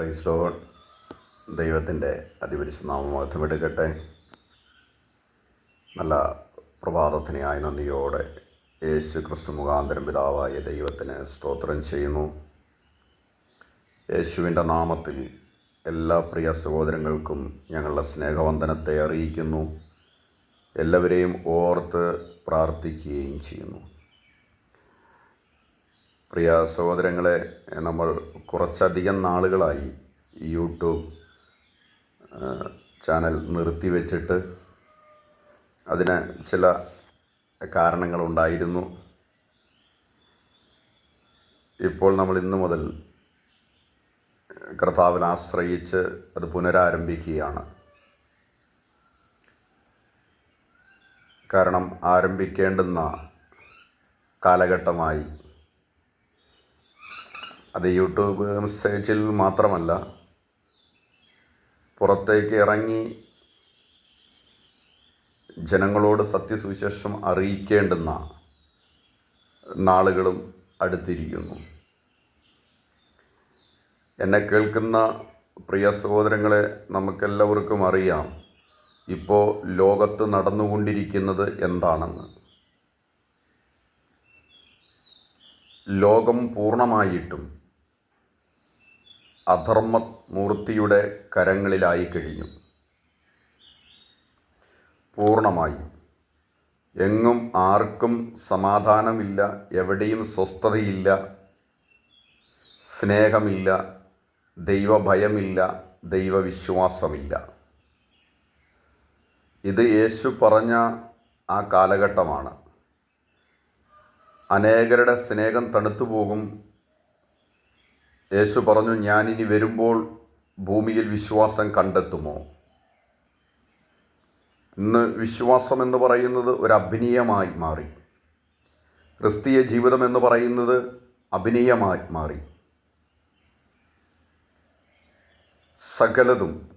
Price load ദൈവത്തിന്റെ അതിപരിശുനാമം മഹത്വമെടുക്കട്ടെ. നല്ല പ്രഭാതത്തിനായി നന്ദിയോടെ യേശു ക്രിസ്തു മുഖാന്തരം പിതാവായ ദൈവത്തിന് സ്തോത്രം ചെയ്യുന്നു. യേശുവിന്റെ നാമത്തിൽ എല്ലാ പ്രിയ സഹോദരങ്ങൾക്കും ഞങ്ങളുടെ സ്നേഹവന്ദനത്തെ അറിയിക്കുന്നു. എല്ലാവരെയും ഓർത്ത് പ്രാർത്ഥിക്കുകയും ചെയ്യുന്നു. പ്രിയ സഹോദരങ്ങളെ നമ്മൾ കുറച്ചധികം നാളുകളായി യൂട്യൂബ് ചാനൽ നിർത്തിവെച്ചിട്ട് അതിന് ചില കാരണങ്ങളുണ്ടായിരുന്നു. ഇപ്പോൾ നമ്മൾ ഇന്നു മുതൽ കർത്താവിനെ ആശ്രയിച്ച് അത് പുനരാരംഭിക്കുകയാണ്. കാരണം ആരംഭിക്കേണ്ടുന്ന കാലഘട്ടമായി അത് യൂട്യൂബ് മെസ്സേജിൽ മാത്രമല്ല പുറത്തേക്ക് ഇറങ്ങി ജനങ്ങളോട് സത്യസുവിശേഷം അറിയിക്കേണ്ടുന്ന നാളുകളും അടുത്തിരിക്കുന്നു. എന്നെ കേൾക്കുന്ന പ്രിയ സഹോദരങ്ങളെ നമുക്കെല്ലാവർക്കും അറിയാം ഇപ്പോൾ ലോകത്ത് നടന്നുകൊണ്ടിരിക്കുന്നത് എന്താണെന്ന്. ലോകം പൂർണമായിട്ടും അധർമ്മമൂർത്തിയുടെ കരങ്ങളിലായി കഴിഞ്ഞു. പൂർണമായും എങ്ങും ആർക്കും സമാധാനമില്ല എവിടെയും സ്വസ്ഥതയില്ല സ്നേഹമില്ല ദൈവഭയമില്ല ദൈവവിശ്വാസമില്ല. ഇത് യേശു പറഞ്ഞ ആ കാലഘട്ടമാണ്. അനേകരുടെ സ്നേഹം തണുത്തു പോകും യേശു പറഞ്ഞു ഞാനിനി വരുമ്പോൾ ഭൂമിയിൽ വിശ്വാസം കണ്ടെത്തുമോ? ഇന്ന് വിശ്വാസം എന്ന് പറയുന്നത് ഒരു അഭിനയമായി മാറി. ക്രിസ്തീയ ജീവിതം എന്ന് പറയുന്നത് അഭിനയമായി മാറി. സകലതും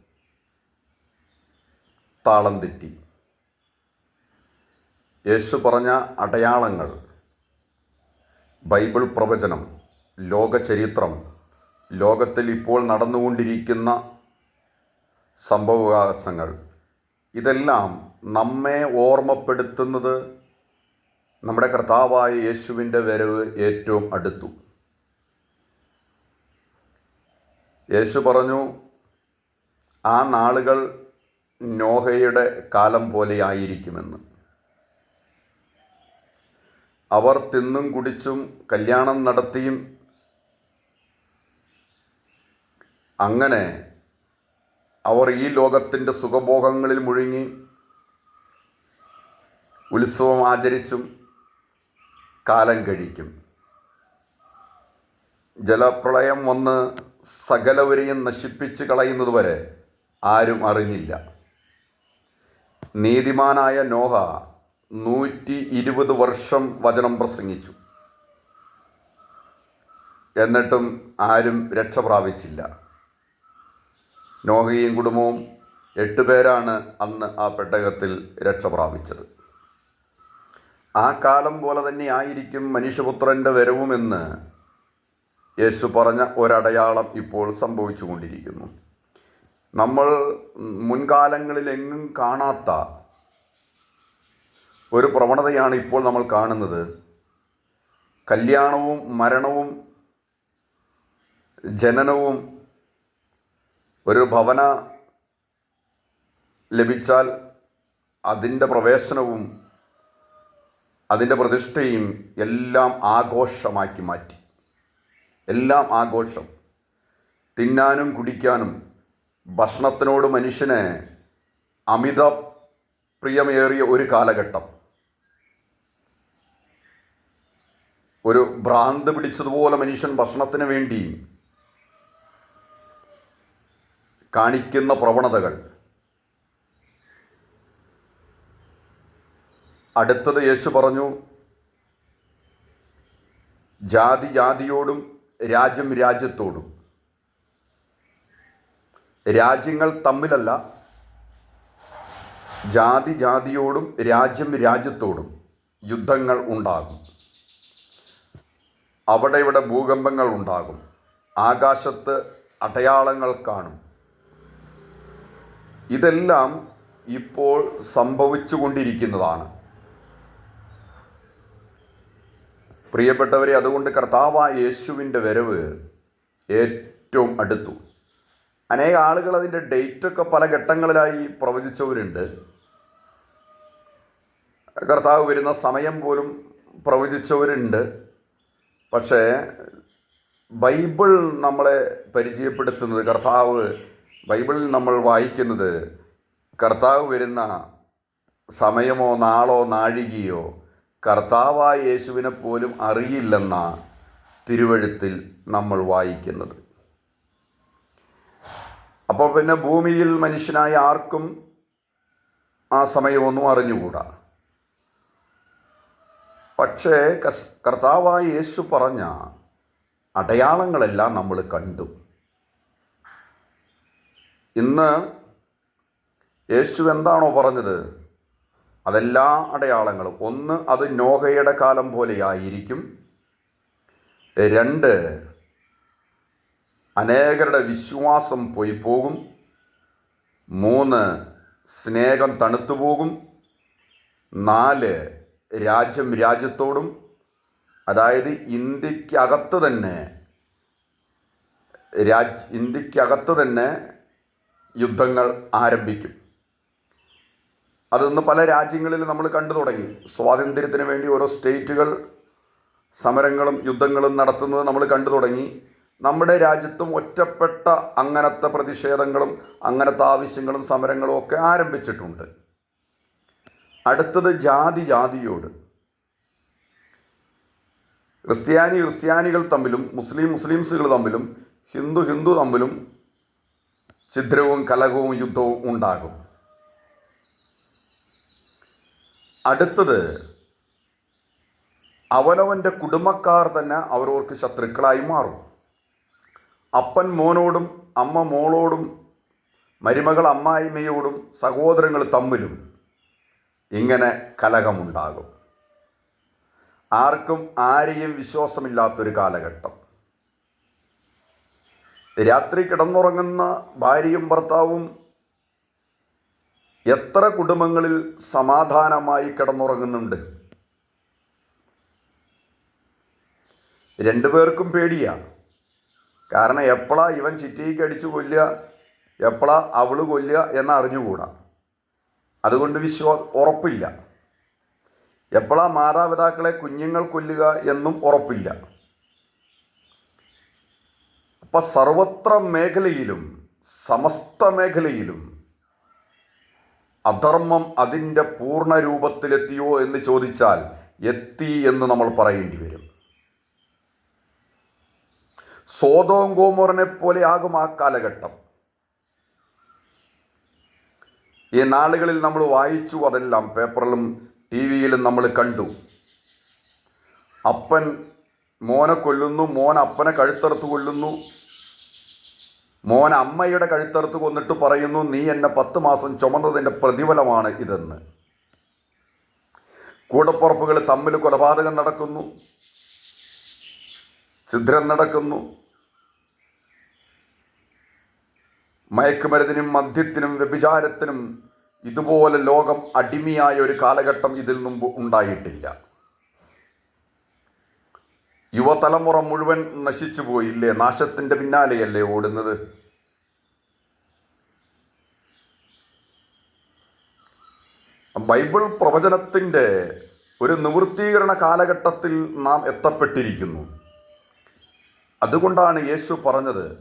താളം തെറ്റി. യേശു പറഞ്ഞ അടയാളങ്ങൾ ബൈബിൾ പ്രവചനം ലോകചരിത്രം ലോകത്തിൽ ഇപ്പോൾ നടന്നുകൊണ്ടിരിക്കുന്ന സംഭവവികാസങ്ങൾ. ഇതെല്ലാം നമ്മെ ഓർമ്മപ്പെടുത്തുന്നത് നമ്മുടെ കർത്താവായ യേശുവിന്റെ വരവ് ഏറ്റവും അടുത്തു. യേശു പറഞ്ഞു ആ നാളുകൾ നോഹയുടെ കാലം പോലെയായിരിക്കുമെന്ന് അവർ തിന്നും കുടിച്ചും കല്യാണം നടത്തിയും അങ്ങനെ അവർ ഈ ലോകത്തിന്റെ സുഖഭോഗങ്ങളിൽ മുഴുങ്ങി ഉത്സവം ആചരിച്ചും കാലം കഴിക്കും. ജലപ്രളയം വന്ന് സകലവരെയും നശിപ്പിച്ച് കളയുന്നതുവരെ ആരും അറിഞ്ഞില്ല. നീതിമാനായ നോഹ നൂറ്റി ഇരുപത് വർഷം വചനം പ്രസംഗിച്ചു. എന്നിട്ടും ആരും രക്ഷ പ്രാപിച്ചില്ല നോഹയും കുടുംബവും എട്ട് പേരാണ് അന്ന് ആ പെട്ടകത്തിൽ രക്ഷ പ്രാപിച്ചത്. ആ കാലം പോലെ തന്നെ ആയിരിക്കും മനുഷ്യപുത്രന്റെ വരവുമെന്ന് യേശു പറഞ്ഞ ഒരടയാളം ഇപ്പോൾ സംഭവിച്ചു കൊണ്ടിരിക്കുന്നു. നമ്മൾ മുൻകാലങ്ങളിൽ എങ്ങും കാണാത്ത ഒരു പ്രവണതയാണ് ഇപ്പോൾ നമ്മൾ കാണുന്നത്. കല്യാണവും മരണവും ജനനവും ഒരു ഭവന ലഭിച്ചാൽ അതിന്റെ പ്രവേശനവും അതിന്റെ പ്രതിഷ്ഠയും എല്ലാം ആഘോഷമാക്കി മാറ്റി. എല്ലാം ആഘോഷം. തിന്നാനും കുടിക്കാനും ഭക്ഷണത്തിനോട് മനുഷ്യന് അമിത പ്രിയമേറിയ ഒരു കാലഘട്ടം. ഒരു ഭ്രാന്ത് പിടിച്ചതുപോലെ മനുഷ്യൻ ഭക്ഷണത്തിന് വേണ്ടി കാണിക്കുന്ന പ്രവണതകൾ. അടുത്തത് യേശു പറഞ്ഞു ജാതി ജാതിയോടും രാജ്യം രാജ്യത്തോടും. രാജ്യങ്ങൾ തമ്മിലല്ല ജാതി ജാതിയോടും രാജ്യം രാജ്യത്തോടും യുദ്ധങ്ങൾ ഉണ്ടാകും. അവിടെ ഇവിടെ ഭൂകമ്പങ്ങൾ ഉണ്ടാകും. ആകാശത്ത് അടയാളങ്ങൾ കാണും. ഇതെല്ലാം ഇപ്പോൾ സംഭവിച്ചുകൊണ്ടിരിക്കുന്നതാണ്. പ്രിയപ്പെട്ടവരെ അതുകൊണ്ട് കർത്താവായ യേശുവിന്റെ വരവ് ഏറ്റവും അടുത്തു. അനേക ആളുകൾ അതിന്റെ ഡേറ്റൊക്കെ പല ഘട്ടങ്ങളിലായി പ്രവചിച്ചവരുണ്ട്. കർത്താവ് വരുന്ന സമയം പോലും പ്രവചിച്ചവരുണ്ട്. പക്ഷേ ബൈബിൾ നമ്മളെ പരിചയപ്പെടുത്തുന്നത് കർത്താവ് ബൈബിളിൽ നമ്മൾ വായിക്കുന്നത് കർത്താവ് വരുന്ന സമയമോ നാളോ നാഴികയോ കർത്താവായ യേശുവിനെ പോലും അറിയില്ലെന്ന തിരുവഴുത്തിൽ നമ്മൾ വായിക്കുന്നത്. അപ്പോൾ പിന്നെ ഭൂമിയിൽ മനുഷ്യനായ ആർക്കും ആ സമയമൊന്നും അറിഞ്ഞുകൂടാ. പക്ഷേ കർത്താവായ യേശു പറഞ്ഞ അടയാളങ്ങളെല്ലാം നമ്മൾ കണ്ടു. ഇന്ന് യേശു എന്താണോ പറഞ്ഞത്? അതെല്ലാ അടയാളങ്ങളും. ഒന്ന് അത് നോഹയുടെ കാലം പോലെയായിരിക്കും. രണ്ട് അനേകരുടെ വിശ്വാസം പോയി പോകും. മൂന്ന് സ്നേഹം തണുത്തു പോകും. നാല് രാജ്യം രാജ്യത്തോടും. അതായത് ഇന്ത്യക്കകത്ത് തന്നെ രാജ് ഇന്ത്യക്കകത്ത് തന്നെ യുദ്ധങ്ങൾ ആരംഭിക്കും. അതൊന്ന് പല രാജ്യങ്ങളിൽ നമ്മൾ കണ്ടു തുടങ്ങി. സ്വാതന്ത്ര്യത്തിന് വേണ്ടി ഓരോ സ്റ്റേറ്റുകൾ സമരങ്ങളും യുദ്ധങ്ങളും നടത്തുന്നത് നമ്മൾ കണ്ടു തുടങ്ങി. നമ്മുടെ രാജ്യത്തും ഒറ്റപ്പെട്ട അങ്ങനത്തെ പ്രതിഷേധങ്ങളും അങ്ങനത്തെ ആവശ്യങ്ങളും സമരങ്ങളും ഒക്കെ ആരംഭിച്ചിട്ടുണ്ട്. അടുത്തത് ജാതി ജാതിയോട്. ക്രിസ്ത്യാനി ക്രിസ്ത്യാനികൾ തമ്മിലും മുസ്ലിം മുസ്ലിംസുകൾ തമ്മിലും ഹിന്ദു ഹിന്ദു തമ്മിലും ഛിദ്രവും കലകവും യുദ്ധവും ഉണ്ടാകും. അടുത്തത് അവനവന്റെ കുടുംബക്കാർ തന്നെ അവരവർക്ക് ശത്രുക്കളായി മാറും. അപ്പൻ മോനോടും അമ്മ മോളോടും മരുമകൾ അമ്മായിമ്മയോടും സഹോദരങ്ങൾ തമ്മിലും ഇങ്ങനെ കലഹമുണ്ടാകും. ആർക്കും ആരെയും വിശ്വാസമില്ലാത്തൊരു കാലഘട്ടം. രാത്രി കിടന്നുറങ്ങുന്ന ഭാര്യയും ഭർത്താവും എത്ര കുടുംബങ്ങളിൽ സമാധാനമായി കിടന്നുറങ്ങുന്നുണ്ട്? രണ്ടു പേർക്കും പേടിയാ. കാരണം എപ്പോഴാ ഇവൻ ചിറ്റിക്ക് അടിച്ചു കൊല്ലുക എപ്പോഴാ അവൾ കൊല്ലുക എന്ന് അറിഞ്ഞുകൂടാ. അതുകൊണ്ട് വിശ്വാ ഉറപ്പില്ല. എപ്പോഴാ മാതാപിതാക്കളെ കുഞ്ഞുങ്ങൾ കൊല്ലുക എന്നും ഉറപ്പില്ല. അപ്പൊ സർവത്ര മേഖലയിലും സമസ്ത മേഖലയിലും അധർമ്മം അതിന്റെ പൂർണ രൂപത്തിലെത്തിയോ എന്ന് ചോദിച്ചാൽ എത്തി എന്ന് നമ്മൾ പറയേണ്ടി വരും. സോതോം ഗോമോറിനെ പോലെ ആകും ആ കാലഘട്ടം. ഈ നാളുകളിൽ നമ്മൾ വായിച്ചു അതെല്ലാം പേപ്പറിലും ടി വിയിലും നമ്മൾ കണ്ടു. അപ്പൻ മോനെ കൊല്ലുന്നു മോൻ അപ്പനെ കഴുത്തറുത്ത് കൊല്ലുന്നു. മോൻ അമ്മയുടെ കഴുത്തറുത്ത് കൊന്നിട്ട് പറയുന്നു നീ എന്നെ പത്ത് മാസം ചുമന്നതിന്റെ പ്രതിഫലമാണ് ഇതെന്ന്. കൂടപ്പുറപ്പുകൾ തമ്മിൽ കൊലപാതകം നടക്കുന്നു. ഛിദ്രം നടക്കുന്നു. മയക്കുമരുന്നിനും മദ്യത്തിനും വ്യഭിചാരത്തിനും ഇതുപോലെ ലോകം അടിമയായ ഒരു കാലഘട്ടം ഇതിൽ മുമ്പ് ഉണ്ടായിട്ടില്ല. യുവതലമുറ മുഴുവൻ നശിച്ചുപോയില്ലേ നാശത്തിന്റെ പിന്നാലെയല്ലേ ഓടുന്നത്? ബൈബിൾ പ്രവചനത്തിന്റെ ഒരു നിവൃത്തീകരണ കാലഘട്ടത്തിൽ നാം എത്തപ്പെട്ടിരിക്കുന്നു. അതുകൊണ്ടാണ് യേശു പറഞ്ഞത്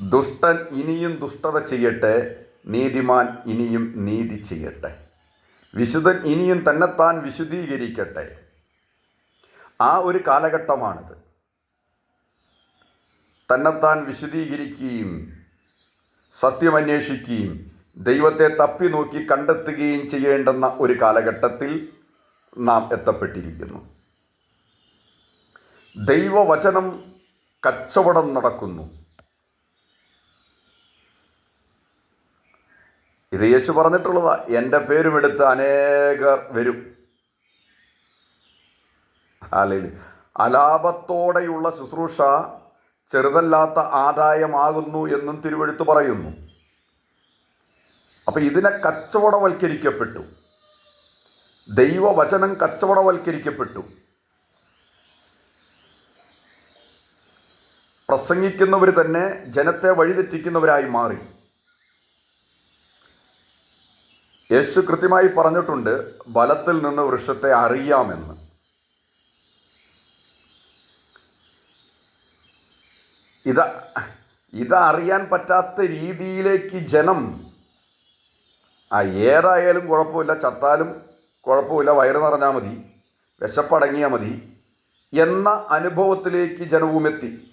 ദുഷ്ടൻ ഇനിയും ദുഷ്ടത ചെയ്യട്ടെ നീതിമാൻ ഇനിയും നീതി ചെയ്യട്ടെ. വിശുദ്ധൻ ഇനിയും തന്നെത്താൻ വിശുദ്ധീകരിക്കട്ടെ. ആ ഒരു കാലഘട്ടമാണിത്. തന്നെത്താൻ വിശദീകരിക്കുകയും സത്യമന്വേഷിക്കുകയും ദൈവത്തെ തപ്പി നോക്കി കണ്ടെത്തുകയും ചെയ്യേണ്ടുന്ന ഒരു കാലഘട്ടത്തിൽ നാം എത്തപ്പെട്ടിരിക്കുന്നു. ദൈവവചനം കച്ചവടം നടക്കുന്നു. ഇത് യേശു പറഞ്ഞിട്ടുള്ളതാ എന്റെ പേരുമെടുത്ത് അനേകർ വരും. അല്ലെങ്കിൽ അലാപത്തോടെയുള്ള ശുശ്രൂഷ ചെറുതല്ലാത്ത ആദായമാകുന്നു എന്നും തിരുവെഴുത്ത് പറയുന്നു. അപ്പം ഇതിനെ കച്ചവടവൽക്കരിക്കപ്പെട്ടു. ദൈവവചനം കച്ചവടവൽക്കരിക്കപ്പെട്ടു. പ്രസംഗിക്കുന്നവർ തന്നെ ജനത്തെ വഴിതെറ്റിക്കുന്നവരായി മാറി. യേശു കൃത്യമായി പറഞ്ഞിട്ടുണ്ട് ബലത്തിൽ നിന്ന് വൃക്ഷത്തെ അറിയാമെന്ന്. ഇത് ഇതറിയാൻ പറ്റാത്ത രീതിയിലേക്ക് ജനം ആ ഏതായാലും കുഴപ്പമില്ല. ചത്താലും കുഴപ്പമില്ല. വയറ് നിറഞ്ഞാൽ മതി. വിശപ്പടങ്ങിയാൽ മതി. എന്ന അനുഭവത്തിലേക്ക് ജനവും എത്തി.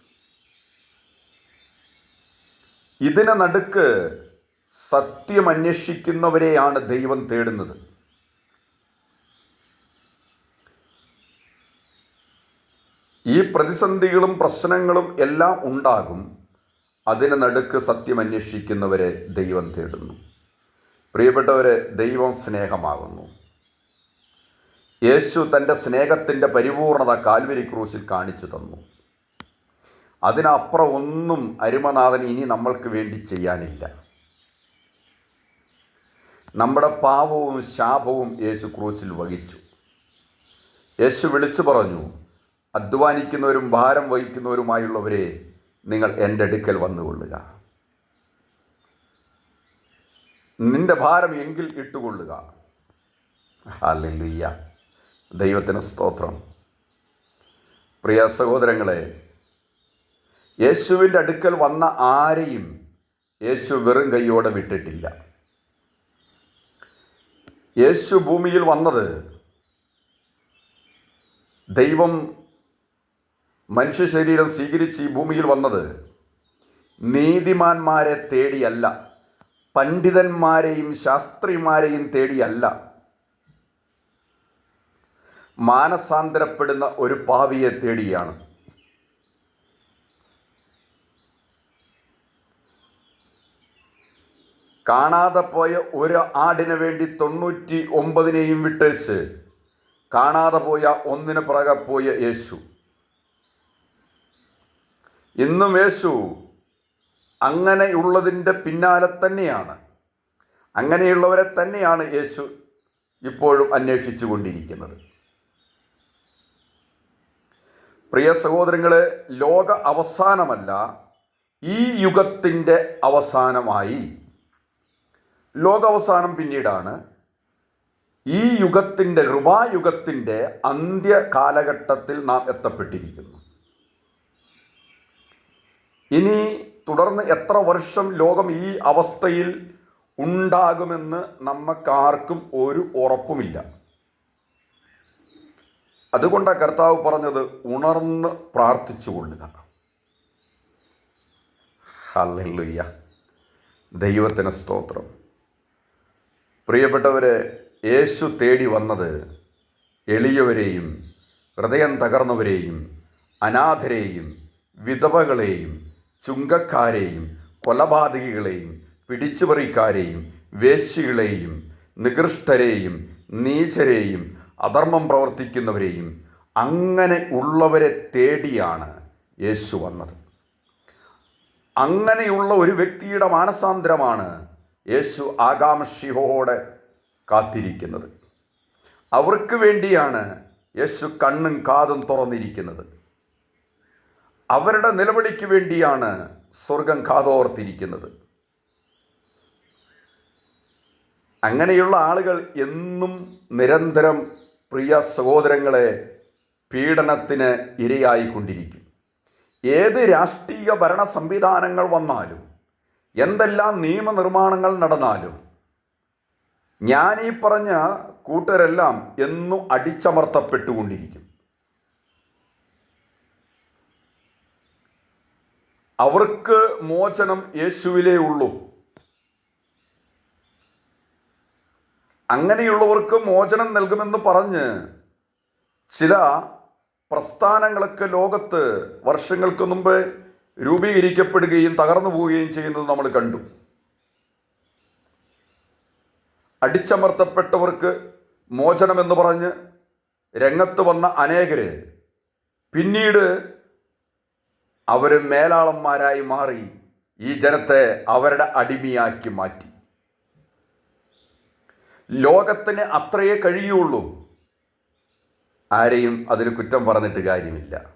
ഇതിന് നടുക്ക് സത്യം അന്വേഷിക്കുന്നവരെയാണ് ദൈവം തേടുന്നത്. ഈ പ്രതിസന്ധികളും പ്രശ്നങ്ങളും എല്ലാം ഉണ്ടാകും. അതിന് നടുക്ക് സത്യം അന്വേഷിക്കുന്നവരെ ദൈവം തേടുന്നു. പ്രിയപ്പെട്ടവരെ ദൈവം സ്നേഹമാകുന്നു. യേശു തന്റെ സ്നേഹത്തിന്റെ പരിപൂർണത കാൽവരി ക്രൂസിൽ കാണിച്ചു തന്നു. അതിനപ്പുറം ഒന്നും അരുമനാഥൻ ഇനി നമ്മൾക്ക് വേണ്ടി ചെയ്യാനില്ല. നമ്മുടെ പാപവും ശാപവും യേശു ക്രൂസിൽ വഹിച്ചു. യേശു വിളിച്ചു പറഞ്ഞു അധ്വാനിക്കുന്നവരും ഭാരം വഹിക്കുന്നവരുമായുള്ളവരെ നിങ്ങൾ എന്റെ അടുക്കൽ വന്നുകൊള്ളുക. നിന്റെ ഭാരം എങ്കിൽ ഇട്ടുകൊള്ളുക. ഹാലല്ലുയ്യ. ദൈവത്തിന് സ്തോത്രം. പ്രിയ സഹോദരങ്ങളെ യേശുവിന്റെ അടുക്കൽ വന്ന ആരെയും യേശു വെറും കൈയോടെ വിട്ടിട്ടില്ല. യേശു ഭൂമിയിൽ വന്നത് ദൈവം മനുഷ്യ ശരീരം സ്വീകരിച്ച് ഈ ഭൂമിയിൽ വന്നത് നീതിമാന്മാരെ തേടിയല്ല. പണ്ഡിതന്മാരെയും ശാസ്ത്രിമാരെയും തേടിയല്ല. മാനസാന്തരപ്പെടുന്ന ഒരു പാവിയെ തേടിയാണ്. കാണാതെ പോയ ഒരു ആടിന് വേണ്ടി തൊണ്ണൂറ്റി ഒമ്പതിനെയും വിട്ടേച്ച് കാണാതെ പോയ ഒന്നിന് പുറകെ പോയ യേശു. ഇന്നും യേശു അങ്ങനെയുള്ളതിന്റെ പിന്നാലെ തന്നെയാണ്. അങ്ങനെയുള്ളവരെ തന്നെയാണ് യേശു ഇപ്പോഴും അന്വേഷിച്ചു കൊണ്ടിരിക്കുന്നത്. പ്രിയ സഹോദരങ്ങളെ ലോക അവസാനമല്ല ഈ യുഗത്തിന്റെ അവസാനമായി. ലോകാവസാനം പിന്നീടാണ്. ഈ യുഗത്തിന്റെ കൃപായുഗത്തിന്റെ അന്ത്യ കാലഘട്ടത്തിൽ നാം എത്തപ്പെട്ടിരിക്കുന്നു. ഇനി തുടർന്ന് എത്ര വർഷം ലോകം ഈ അവസ്ഥയിൽ ഉണ്ടാകുമെന്ന് നമുക്കാർക്കും ഒരു ഉറപ്പുമില്ല. അതുകൊണ്ടാണ് കർത്താവ് പറഞ്ഞത് ഉണർന്ന് പ്രാർത്ഥിച്ചു കൊള്ളുക. ഹല്ലേലൂയ. ദൈവത്തിന് സ്തോത്രം. പ്രിയപ്പെട്ടവരെ യേശു തേടി വന്നത് എളിയവരെയും ഹൃദയം തകർന്നവരെയും അനാഥരെയും വിധവകളെയും ചുങ്കക്കാരെയും കൊലപാതകികളെയും പിടിച്ചുപറിക്കാരെയും വേശ്യകളെയും നികൃഷ്ടരെയും നീചരെയും അധർമ്മം പ്രവർത്തിക്കുന്നവരെയും അങ്ങനെ ഉള്ളവരെ തേടിയാണ് യേശു വന്നത്. അങ്ങനെയുള്ള ഒരു വ്യക്തിയുടെ മാനസാന്തരമാണ് യേശു ആകാംക്ഷിയോടെ കാത്തിരിക്കുന്നത്. അവർക്ക് വേണ്ടിയാണ് യേശു കണ്ണും കാതും തുറന്നിരിക്കുന്നത്. അവരുടെ നിലവിളിക്ക് വേണ്ടിയാണ് സ്വർഗം കാതോർത്തിരിക്കുന്നത്. അങ്ങനെയുള്ള ആളുകൾ എന്നും നിരന്തരം പ്രിയ സഹോദരങ്ങളെ പീഡനത്തിന് ഇരയായിക്കൊണ്ടിരിക്കും. ഏത് രാഷ്ട്രീയ ഭരണ സംവിധാനങ്ങൾ വന്നാലും എന്തെല്ലാം നിയമനിർമ്മാണങ്ങൾ നടന്നാലും ഞാൻ ഈ പറഞ്ഞ കൂട്ടരെല്ലാം എന്നും അടിച്ചമർത്തപ്പെട്ടുകൊണ്ടിരിക്കും. അവർക്ക് മോചനം യേശുവിലേ ഉള്ളൂ. അങ്ങനെയുള്ളവർക്ക് മോചനം നൽകുമെന്ന് പറഞ്ഞ് ചില പ്രസ്ഥാനങ്ങളൊക്കെ ലോകത്ത് വർഷങ്ങൾക്ക് മുമ്പ് രൂപീകരിക്കപ്പെടുകയും തകർന്നു പോവുകയും ചെയ്യുന്നത് നമ്മൾ കണ്ടു. അടിച്ചമർത്തപ്പെട്ടവർക്ക് മോചനമെന്ന് പറഞ്ഞ് രംഗത്ത് വന്ന അനേകര്. പിന്നീട് അവർ മേലാളന്മാരായി മാറി ഈ ജനത്തെ അവരുടെ അടിമയാക്കി മാറ്റി. ലോകത്തിന് അത്രയേ കഴിയുള്ളൂ. ആരെയും അതിന് കുറ്റം പറഞ്ഞിട്ട് കാര്യമില്ല.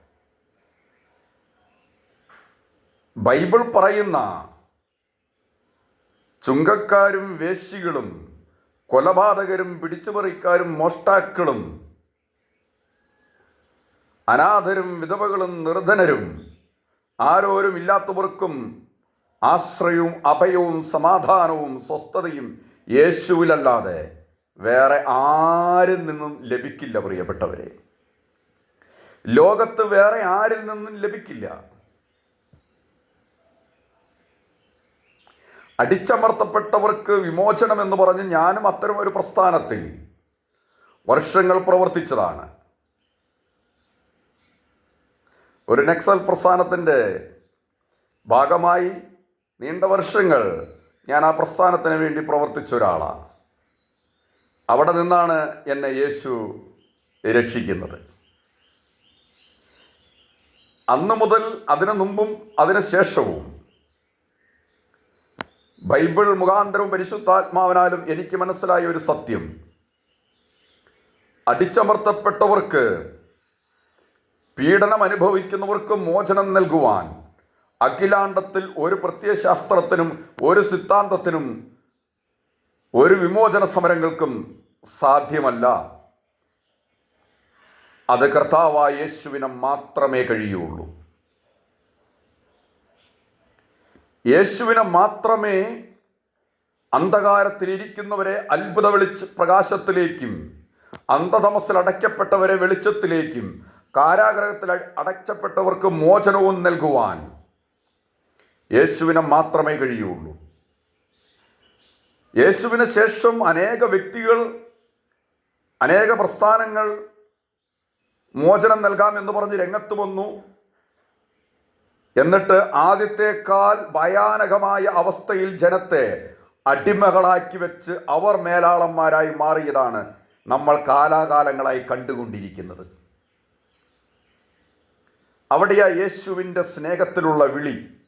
ബൈബിൾ പറയുന്ന ചുങ്കക്കാരും വേശികളും കൊലപാതകരും പിടിച്ചുപറിക്കാരും മോഷ്ടാക്കളും അനാഥരും വിധവകളും നിർധനരും ആരോരും ഇല്ലാത്തവർക്കും ആശ്രയവും അഭയവും സമാധാനവും സ്വസ്ഥതയും യേശുവിലല്ലാതെ വേറെ ആരിൽ നിന്നും ലഭിക്കില്ല പ്രിയപ്പെട്ടവരെ. ലോകത്ത് വേറെ ആരിൽ നിന്നും ലഭിക്കില്ല. അടിച്ചമർത്തപ്പെട്ടവർക്ക് വിമോചനം എന്ന് പറഞ്ഞ് ഞാനും അത്തരം ഒരു പ്രസ്ഥാനത്തിൽ വർഷങ്ങൾ പ്രവർത്തിച്ചതാണ്. ഒരു നക്സൽ പ്രസ്ഥാനത്തിന്റെ ഭാഗമായി നീണ്ട വർഷങ്ങൾ ഞാൻ ആ പ്രസ്ഥാനത്തിന് വേണ്ടി പ്രവർത്തിച്ച ഒരാളാണ്. അവിടെ നിന്നാണ് എന്നെ യേശു രക്ഷിക്കുന്നത്. അന്ന് മുതൽ അതിനു മുമ്പും അതിനു ശേഷവും ബൈബിൾ മുഖാന്തരവും പരിശുദ്ധാത്മാവിനാലും എനിക്ക് മനസ്സിലായ ഒരു സത്യം. അടിച്ചമർത്തപ്പെട്ടവർക്ക് പീഡനം അനുഭവിക്കുന്നവർക്ക് മോചനം നൽകുവാൻ അഖിലാണ്ടത്തിൽ ഒരു പ്രത്യയശാസ്ത്രത്തിനും ഒരു സിദ്ധാന്തത്തിനും ഒരു വിമോചന സമരങ്ങൾക്കും സാധ്യമല്ല. അത് കർത്താവായ യേശുവിനെ മാത്രമേ കഴിയുള്ളൂ. യേശുവിനെ മാത്രമേ അന്ധകാരത്തിലിരിക്കുന്നവരെ അത്ഭുത വെളിച്ച പ്രകാശത്തിലേക്കും അന്ധതമസിൽ അടയ്ക്കപ്പെട്ടവരെ വെളിച്ചത്തിലേക്കും കാരാഗ്രഹത്തിൽ അടച്ചപ്പെട്ടവർക്ക് മോചനവും നൽകുവാൻ യേശുവിനെ മാത്രമേ കഴിയുള്ളൂ. യേശുവിന് ശേഷം അനേക വ്യക്തികൾ അനേക പ്രസ്ഥാനങ്ങൾ മോചനം നൽകാം എന്ന് പറഞ്ഞ് രംഗത്ത് വന്നു. എന്നിട്ട് ആദ്യത്തേക്കാൾ ഭയാനകമായ അവസ്ഥയിൽ ജനത്തെ അടിമകളാക്കി വെച്ച് അവർ മേലാളന്മാരായി മാറിയതാണ് നമ്മൾ കാലാകാലങ്ങളായി കണ്ടുകൊണ്ടിരിക്കുന്നത്. അവിടെയാ യേശുവിന്റെ സ്നേഹത്തിലുള്ള വിളി.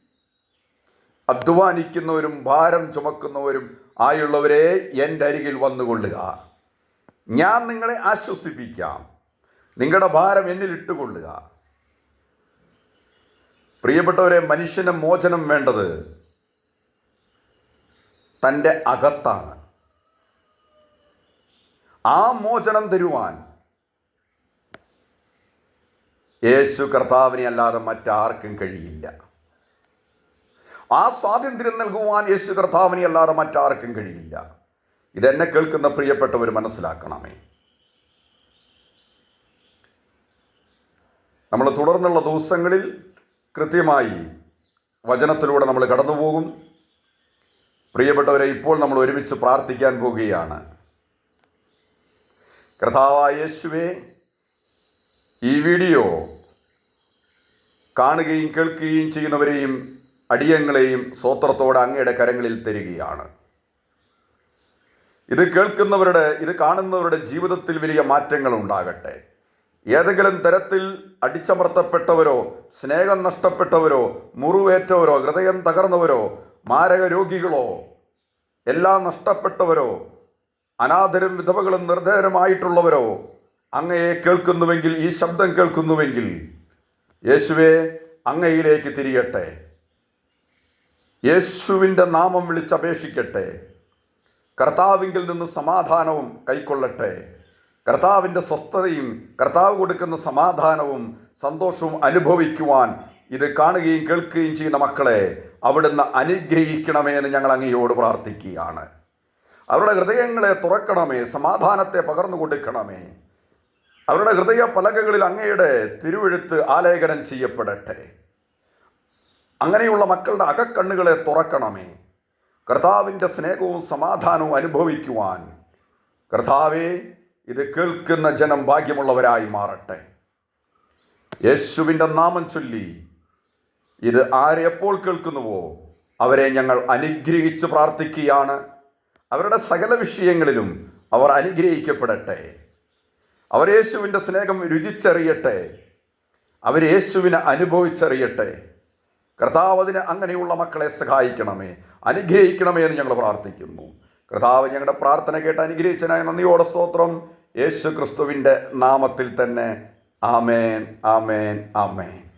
അധ്വാനിക്കുന്നവരും ഭാരം ചുമക്കുന്നവരും ആയുള്ളവരെ എന്റെ അരികിൽ വന്നുകൊള്ളുക. ഞാൻ നിങ്ങളെ ആശ്വസിപ്പിക്കാം. നിങ്ങളുടെ ഭാരം എന്നിൽ ഇട്ടുകൊള്ളുക. പ്രിയപ്പെട്ടവരെ മനുഷ്യന് മോചനം വേണ്ടത് തന്റെ അകത്താണ്. ആ മോചനം തരുവാൻ യേശു കർത്താവിനെ അല്ലാതെ മറ്റാർക്കും കഴിയില്ല. ആ സ്വാതന്ത്ര്യം നൽകുവാൻ യേശു കർത്താവിനെ അല്ലാതെ മറ്റാർക്കും കഴിയില്ല. ഇതെന്നെ കേൾക്കുന്ന പ്രിയപ്പെട്ടവർ മനസ്സിലാക്കണമേ. നമ്മൾ തുടർന്നുള്ള ദിവസങ്ങളിൽ കൃത്യമായി വചനത്തിലൂടെ നമ്മൾ കടന്നു പോകും പ്രിയപ്പെട്ടവരെ ഇപ്പോൾ നമ്മൾ ഒരുമിച്ച് പ്രാർത്ഥിക്കാൻ പോകുകയാണ്. കർത്താവായ യേശുവേ ഈ വീഡിയോ കാണുകയും കേൾക്കുകയും ചെയ്യുന്നവരെയും അടിയങ്ങളെയും സ്വോത്രത്തോടെ അങ്ങയുടെ കരങ്ങളിൽ തരികയാണ്. ഇത് കേൾക്കുന്നവരുടെ ഇത് കാണുന്നവരുടെ ജീവിതത്തിൽ വലിയ മാറ്റങ്ങൾ ഉണ്ടാകട്ടെ. ഏതെങ്കിലും തരത്തിൽ അടിച്ചമർത്തപ്പെട്ടവരോ സ്നേഹം നഷ്ടപ്പെട്ടവരോ മുറിവേറ്റവരോ ഹൃദയം തകർന്നവരോ മാരക രോഗികളോ എല്ലാം നഷ്ടപ്പെട്ടവരോ അനാഥരും വിധവകളും നിർദ്ധനരുമായിട്ടുള്ളവരോ അങ്ങയെ കേൾക്കുന്നുവെങ്കിൽ ഈ ശബ്ദം കേൾക്കുന്നുവെങ്കിൽ യേശുവെ അങ്ങയിലേക്ക് തിരിയട്ടെ. യേശുവിന്റെ നാമം വിളിച്ചപേക്ഷിക്കട്ടെ. കർത്താവിങ്കിൽ നിന്ന് സമാധാനവും കൈക്കൊള്ളട്ടെ. കർത്താവിന്റെ സ്വസ്ഥതയും കർത്താവ് കൊടുക്കുന്ന സമാധാനവും സന്തോഷവും അനുഭവിക്കുവാൻ ഇത് കാണുകയും കേൾക്കുകയും ചെയ്യുന്ന മക്കളെ അവിടുന്ന് അനുഗ്രഹിക്കണമേ എന്ന് ഞങ്ങൾ അങ്ങയോട് പ്രാർത്ഥിക്കുകയാണ്. അവരുടെ ഹൃദയങ്ങളെ തുറക്കണമേ സമാധാനത്തെ പകർന്നു കൊടുക്കണമേ. അവരുടെ ഹൃദയ പലകകളിൽ അങ്ങയുടെ തിരുവെഴുത്ത് ആലേഖനം ചെയ്യപ്പെടട്ടെ. അങ്ങനെയുള്ള മക്കളുടെ അകക്കണ്ണുകളെ തുറക്കണമേ. കർത്താവിന്റെ സ്നേഹവും സമാധാനവും അനുഭവിക്കുവാൻ. കർത്താവെ ഇത് കേൾക്കുന്ന ജനം ഭാഗ്യമുള്ളവരായി മാറട്ടെ. യേശുവിന്റെ നാമം ചൊല്ലി ഇത് ആരെപ്പോൾ കേൾക്കുന്നുവോ അവരെ ഞങ്ങൾ അനുഗ്രഹിച്ച് പ്രാർത്ഥിക്കുകയാണ്. അവരുടെ സകല വിഷയങ്ങളിലും അവർ അനുഗ്രഹിക്കപ്പെടട്ടെ. അവർ യേശുവിന്റെ സ്നേഹം രുചിച്ചറിയട്ടെ. അവർ യേശുവിനെ അനുഭവിച്ചറിയട്ടെ. കർത്താവ് അതിന് അങ്ങനെയുള്ള മക്കളെ സഹായിക്കണമേ. അനുഗ്രഹിക്കണമേ എന്ന് ഞങ്ങൾ പ്രാർത്ഥിക്കുന്നു. കർത്താവ് ഞങ്ങളുടെ പ്രാർത്ഥന കേട്ട് അനുഗ്രഹിച്ചനായ നന്ദിയോടെ സ്തോത്രം. യേശു ക്രിസ്തുവിന്റെ നാമത്തിൽ തന്നെ. ആമേൻ ആമേൻ ആമേൻ.